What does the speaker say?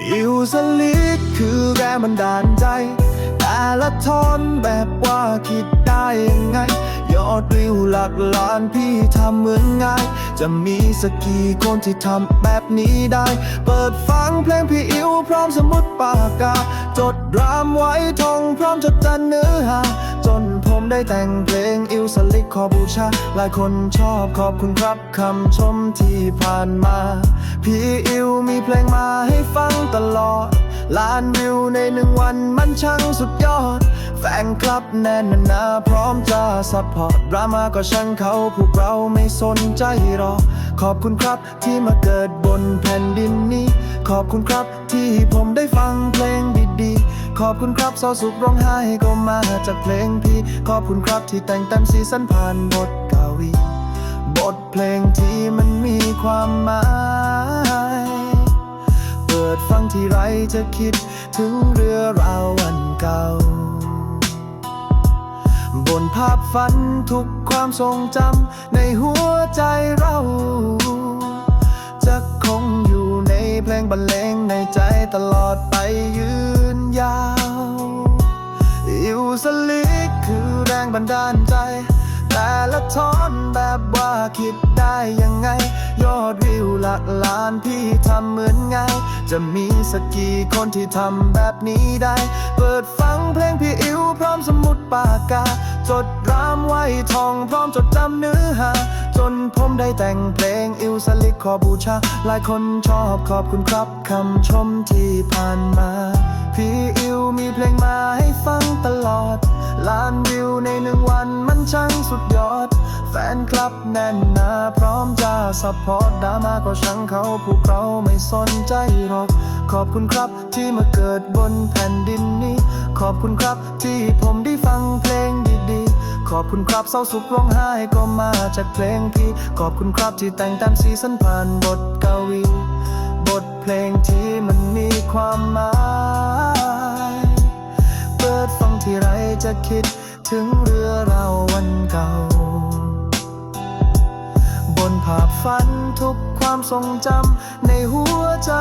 อิวสลิกคือแรงบันดาลใจ แต่ละทอนแบบว่าคิดได้ยังไง ยอดวิวหลักล้านพี่ทำเหมือนง่าย จะมีสักกี่คนที่ทำแบบนี้ได้ เปิดฟังเพลงพี่อิวพร้อมสมุดปากกา จดรามไว้ท่องพร้อมจดจันเนื้อหา จนผมได้แต่งเพลงอิวสลิกขอบูชา หลายคนชอบขอบคุณครับคำชมที่ผ่านมา พี่อิวมีเพลงมาให้ฟังตลอด ล้านวิวในหนึ่งวันมันช่างสุดยอด แฟนคลับแน่นหนาพร้อมจะซัพพอร์ตดราม่าก็ช่างเขาพวกเราไม่สนใจหรอกขอบคุณครับที่มาเกิดบนแผ่นดินนี้ ขอบคุณครับที่ผมได้ฟังเพลงดีๆ ขอบคุณครับเศร้าสุขร้องไห้ก็มาจากเพลงพี่ ขอบคุณครับที่แต่งเต็มซีซั่นผ่านบทกาวี บทเพลงที่มันมีความหมาย เปิดฟังที่ไรจะคิดถึงเรื่อราววันเก่า บนภาพฝันทุกความทรงจำในหัวใจเรา จะคงอยู่ในเพลงบรรเลง สลิกคือแรงบันดาลใจ แต่ละทอนแบบว่าคิดได้ยังไง ยอดวิวหลักล้านพี่ทำเหมือนไง จะมีสักกี่คนที่ทำแบบนี้ได้ เปิดฟังเพลงพี่อิวพร้อมสมุดปากกา จดรามไว้ทองพร้อมจดจำเนื้อหาจนผมได้แต่งเพลงอิวสลิกขอบูชา หลายคนชอบขอบคุณครับคำชมที่ผ่านมา พี่ เพลงมาให้ฟังตลอด ล้านวิวในหนึ่งวันมันช่างสุดยอด แฟนคลับแน่นหนาพร้อมจะซัพพอร์ตดราม่าก็ช่างเขาพวกเราไม่สนใจหรอก ขอบคุณครับที่มาเกิดบนแผ่นดินนี้ ขอบคุณครับที่ผมได้ฟังเพลงดีๆ ขอบคุณครับเศร้าสุขร้องไห้ก็มาจากเพลงพี่ ขอบคุณครับที่แต่งตามซีซันผ่านบทกวี บทเพลงที่มันมีความหมาย จะคิดถึงเรือเราววันเก่า บนภาพฝันทุกความทรงจำในหัวใจ